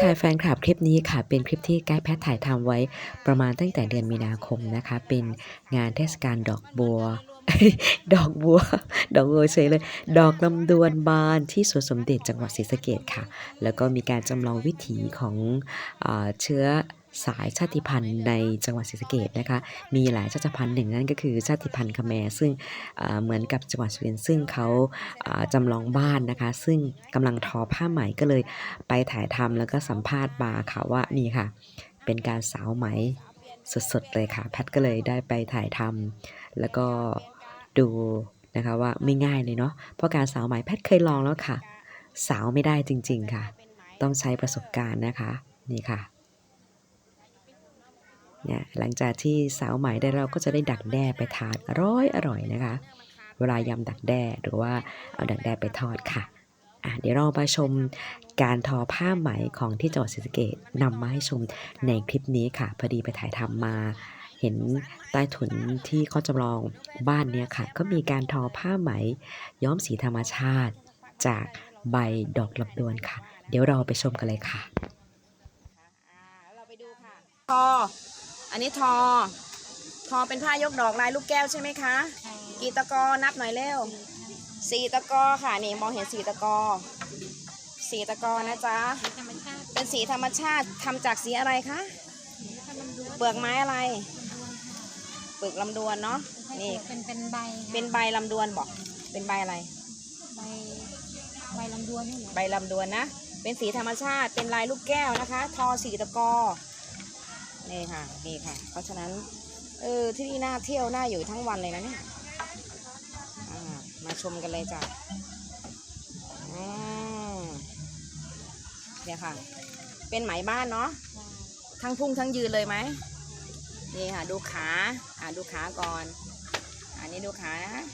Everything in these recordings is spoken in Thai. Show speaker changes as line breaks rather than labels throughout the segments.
ทายแฟนคลับคลิปนี้ค่ะ เป็นคลิปที่ไกด์แพทถ่ายทำไว้ประมาณตั้งแต่เดือนมีนาคมนะคะ เป็นงานเทศกาลดอกบัว ดอกบัว ดอกบัวเฉยเลย ดอกลำดวนบานที่สวนสมเด็จจังหวัดศรีสะเกดค่ะ แล้วก็มีการจำลองวิถีของอเชื้อ สายชาติพันธุ์ในจังหวัดศรีสะเกดนะคะ มีหลายชาติพันธุ์หนึ่งนั่นก็คือชาติพันธุ์คแมซึ่งเหมือนกับจังหวัดสุรินทร์ซึ่งเขาอ่าจำลองบ้านนะคะ ซึ่งกำลังทอผ้าไหมก็เลยไปถ่ายทำแล้วก็สัมภาษณ์บาค่ะว่านี่ค่ะ เป็นการสาวไหมสดๆเลยค่ะ แพทก็เลยได้ไปถ่ายทำแล้วก็ดูนะคะว่าไม่ง่ายเลยเนาะเพราะการสาวไหมแพทเคยลองแล้วค่ะ สาวไม่ได้จริง ๆค่ะ ต้องใช้ประสบการณ์นะคะ นี่ค่ะ นี่ยหลังจากที่สาวไหมได้เราก็จะได้ดักแด้ไปทานอร่อยอร่อยนะคะ เวลายำดักแด้หรือว่าเอาดักแด้ไปทอดค่ะะเดี๋ยวเราไปชมการทอผ้าไหมของที่จังหวัดศรีสะเกษนำมาให้ชมในคลิปนี้ค่ะ พอดีไปถ่ายทำมาเห็นใต้ถุนที่เขาจำลองบ้านเนี่ยค่ะ ก็มีการทอผ้าไหมย้อมสีธรรมชาติจากใบดอกลำดวนค่ะ เดี๋ยวเราไปชมกันเลยค่ะ
เราไปดูค่ะทอ อันนี้ทอ ทอเป็นผ้ายกดอกลายลูกแก้วใช่ไหมคะ กี่ตะกอนับหน่อยเร็วสี่ตะกอค่ะนี่มองเห็นสี่ตะกอสี่ตะกอนะจ๊ะ
ธรรมชาติ
เป็นสีธรรมชาติทำจากสีอะไรคะ
ถ้ามันดู
เปลือกไม้อะไร เปลือกลำดวนเนาะ นี่
เป็นเป็นใบค่ะ
เป็นใบลำดวนบอก เป็นใบอะไร
ใบใบลำดวนนี่แหละ
ใบลำดวนนะ เป็นสีธรรมชาติ เป็นลายลูกแก้วนะคะ ทอสีตะกอ นี่ค่ะนี่ค่ะ เพราะฉะนั้นเออที่นี่น่าเที่ยวน่าอยู่ทั้งวันเลยนะเนี่ยมาชมกันเลยจ้ะอืมเนี่ยค่ะ เป็นไหมบ้านเนาะทั้งพุ่งทั้งยืนเลยไหมนี่ค่ะ ดูขาอ่าดูขาก่อน อันนี้ดูขานะ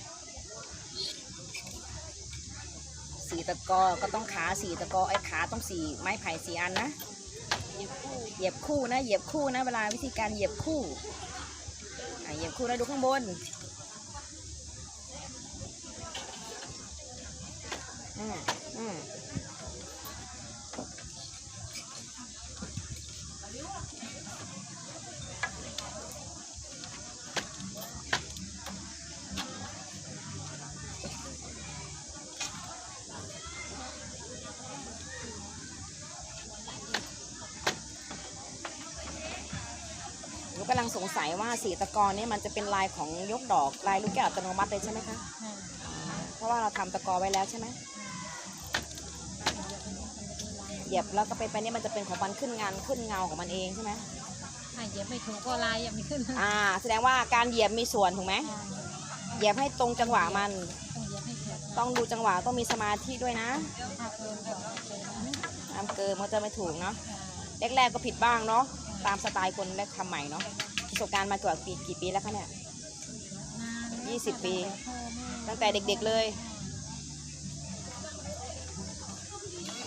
สีตะกอก็ต้องขาสีตะกอไอ้ขาต้องสีไม้ไผ่สีอันนะ เหยียบคู่นะ เหยียบคู่นะ เวลาวิธีการเหยียบคู่อะเหยียบคู่แล้วดูข้างบนอืมอืม กำลังสงสัยว่าสีตะกอเนี่ยมันจะเป็นลายของยกดอกลายลูกแก้วอัตโนมัติเลยใช่ไหมคะ
ค่ะ
เพราะว่าเราทำตะกอไว้แล้วใช่ไหมเหยียบแล้วก็ไปไปเนี่ยมันจะเป็นของมันขึ้นงานขึ้นเงาของมันเองใช่ไหม
ถ้าเหยียบไม่ถูกก็ลายยังไม่ขึ้น
อ่า แสดงว่าการเหยียบมีส่วนถูกไหม
ค่ะ
เหยียบให้ตรงจังหวะมัน
ต้องเหยียบให้ถูก
ต้องดูจังหวะต้องมีสมาธิด้วยนะ
ถ้าเกินก็เกินนะ
ทำเกินมันจะไม่ถูกเนาะ
ค่ะ
แรกๆก็ผิดบ้างเนาะ ตามสไตล์คนแรกทำใหม่เนาะประสบการณ์มาเกือบปีกี่ปีแล้วคะเนี่ย ยี่สิบปี
ตั้งแต่
เด็กๆเลย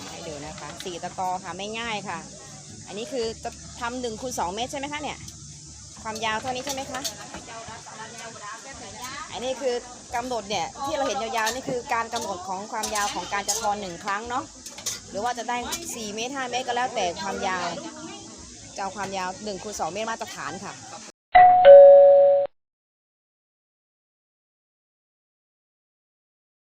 ให้ดูนะคะสีตะกอค่ะไม่ง่ายค่ะ อันนี้คือจะทำหนึ่งคูณสองเมตรใช่ไหมคะเนี่ย ความยาวเท่านี้ใช่ไหมคะ อันนี้คือกำหนดเนี่ยที่เราเห็นยาวๆนี่คือการกำหนดของความยาวของการจะทอนหนึ่งครั้งเนาะหรือว่าจะได้ 4 เมตร 5 เมตรก็แล้วแต่ความยาว จะเอาความยาว1คูณ2เมตรมาตรฐานค่ะ